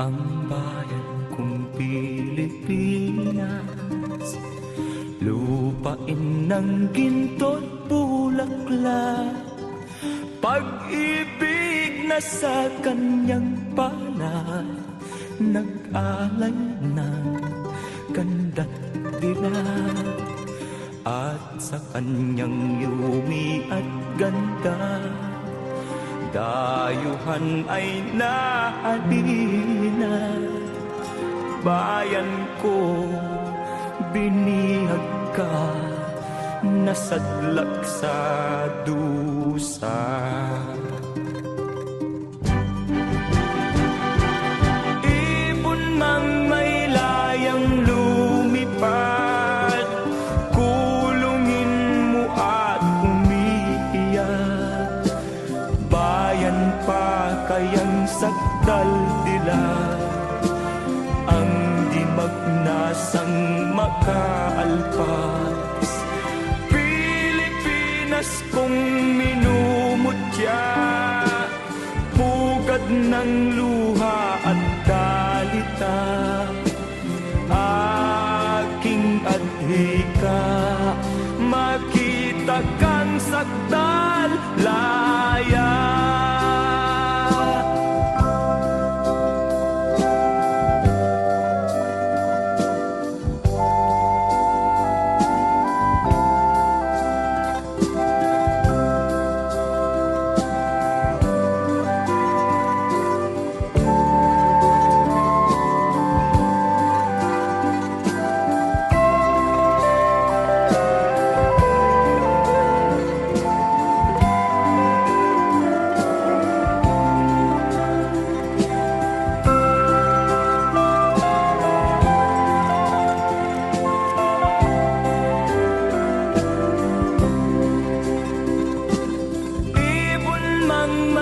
ang bayan kong Pilipinas Lupain ng ginto't bulaklak. Pag-ibig na sa kanyang palad Nag-alay ng ganda't dilag At sa kanyang yumi at ganda Dayuhan ay nahalina Bayan ko, binihag ka Nasadlak sa dusa kayang sakdal dila Ang di magnasang makaalpas. Pilipinas kong minumutya Pugad ng luha at kalita Aking adhika Makita kang sakdal laya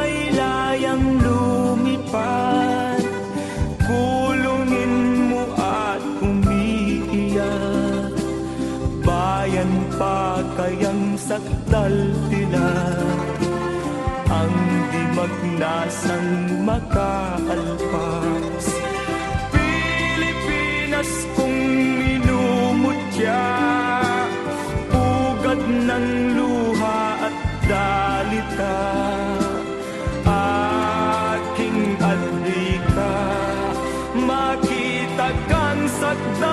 mang may layang lumipad Kulungin mo at umiiyak Bayan pa kayang sakdal tila Ang di magnasang makaalpas. Pilipinas kong minumutya. Pugad ng no.